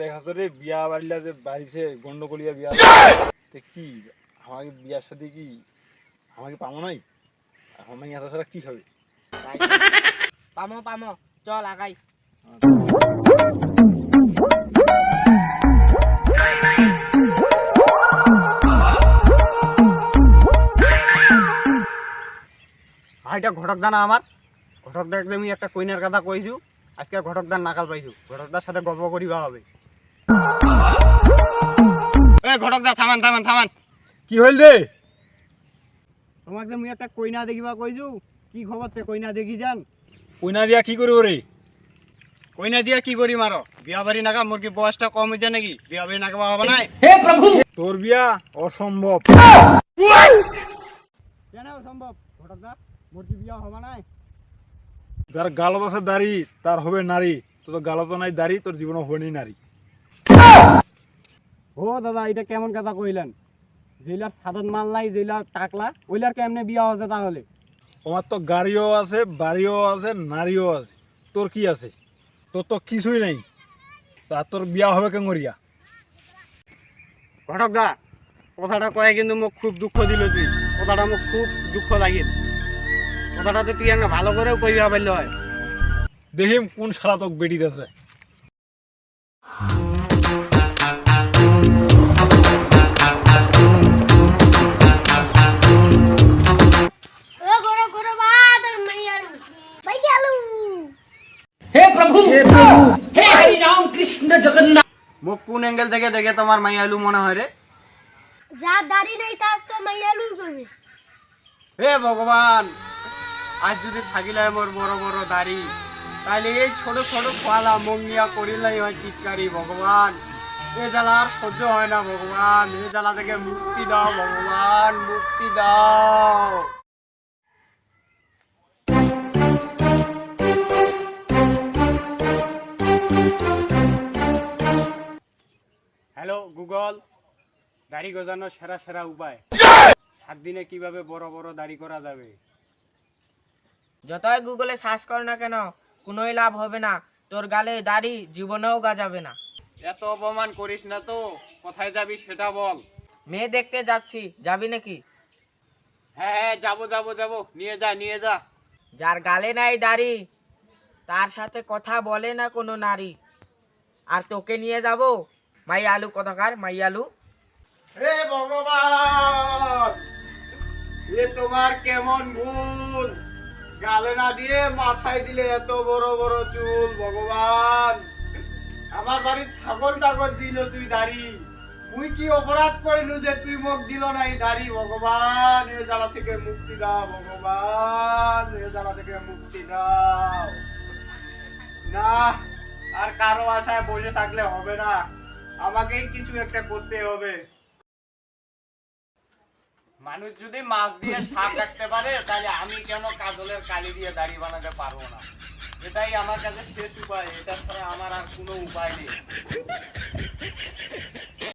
দেখাচ্ছ রে বিয়া বাড়িলা যে বাড়িছে গন্ডগোলিয়া বিয়া। তে কি? আমাকে বিয়ার সাথে কি? আমাকে পাবো নাই? আমার এত ছাড়া কি হবে? পামো পামো। চল আগাই। ভাইটা ঘটক দানা আমার। ঘটক দা একদমই একটা কইনার কথা কইছু। আজকে ঘটক দান নাকাল পাইছু। ঘটক দার সাথে গল্প করিবা হবে। এ ঘটকদা থামান থামান থামান। কি হইল রে? তোমাকে মুই একটা কইনা দেখিবা কইছু কি খবর তে কইনা দেখি যান? কইনা দিয়া কি করব রে কইনা দিয়া কি করি মারো বিয়া বাড়ি নাকা মোর কি বয়সটা কম হইছে নাকি? বিয়া বাড়ি নাকা হবে নাই? হে প্রভু তোর বিয়া অসম্ভব কেন অসম্ভব ঘটক দা মোর কি বিয়া হবে নাই? যার গালত আছে দাড়ি তার হবে নারী তোর গালত নাই দাড়ি তোর জীবন হবে নি নারী ও দাদা এটা কেমন কথা কইলেন? জেলার সাধন মাল নাই জেলার টাকলা ওইলার কেমনে বিয়া হচ্ছে তাহলে? তোমার তো গাড়িও আছে বাড়িও আছে নারীও আছে। তোর কি আছে? তোর তো কিছুই নাই। তা তোর বিয়া হবে কেন করিয়া ঘটক দা কথাটা কয়ে কিন্তু মোক খুব দুঃখ দিল তুই। কথাটা মোক খুব দুঃখ লাগিল। কথাটা তো তুই একটা ভালো করেও কইবা পারল হয়। দেখিম কোন সারা তোকে বেটিতেছে হে কোন অ্যাঙ্গেল থেকে দেখে তোমার মাইয়ালু মনে হয় রে? দাড়ি নেই তার তো মাইয়ালু হে ভগবান আজ যদি থাকিলে মোর বড় বড় দাড়ি, তাইলে এই ছোট ছোট ফালা মঙ্গিয়া করিলাই হয় টিটকারি ভগবান। এ জ্বালা আর সহ্য হয় না ভগবান, এ জ্বালা থেকে মুক্তি দাও ভগবান, মুক্তি দাও। হ্যালো গুগল, দাড়ি গজানোর সেরা সেরা উপায়। সাত দিনে কীভাবে বড় বড় দাড়ি করা যাবে? যতই গুগলে সার্চ কর না কেন কোনোই লাভ হবে না। তোর গালে দাড়ি জীবনেও গাজাবে না। এত অপমান করিস না তো কোথায় যাবি সেটা বল। মেয়ে দেখতে যাচ্ছি যাবি নাকি? হ্যাঁ হ্যাঁ যাব যাব যাব নিয়ে যা নিয়ে যা। যার গালে নাই দাড়ি তার সাথে কথা বলে না কোনো নারী। আর তোকে নিয়ে যাব মাই আলু কথাকার মাই আলু হে ভগবান এ তোমার কেমন ভুল? গালে না দিয়ে মাথায় দিলে এত বড় বড় চুল, ভগবান। আমার বাড়ির ছাগল টাগল দিল তুই দাড়ি। তুই কি অপরাধ করিলু যে তুই মুখ দিল নাই দাড়ি? ভগবান, এ জ্বালা থেকে মুক্তি দাও, ভগবান, এ জ্বালা থেকে মুক্তি দাও। না, আর কারও আশায় বসে থাকলে হবে না। আমাকেই কিছু একটা করতে হবে। মানুষ যদি মাছ দিয়ে সাপ রাখতে পারে, তাহলে আমি কেন কাজলের কালি দিয়ে দাড়ি বানাতে পারব না? এটাই আমার কাছে শেষ উপায় এটা ছাড়া আমার আর কোনো উপায় নেই।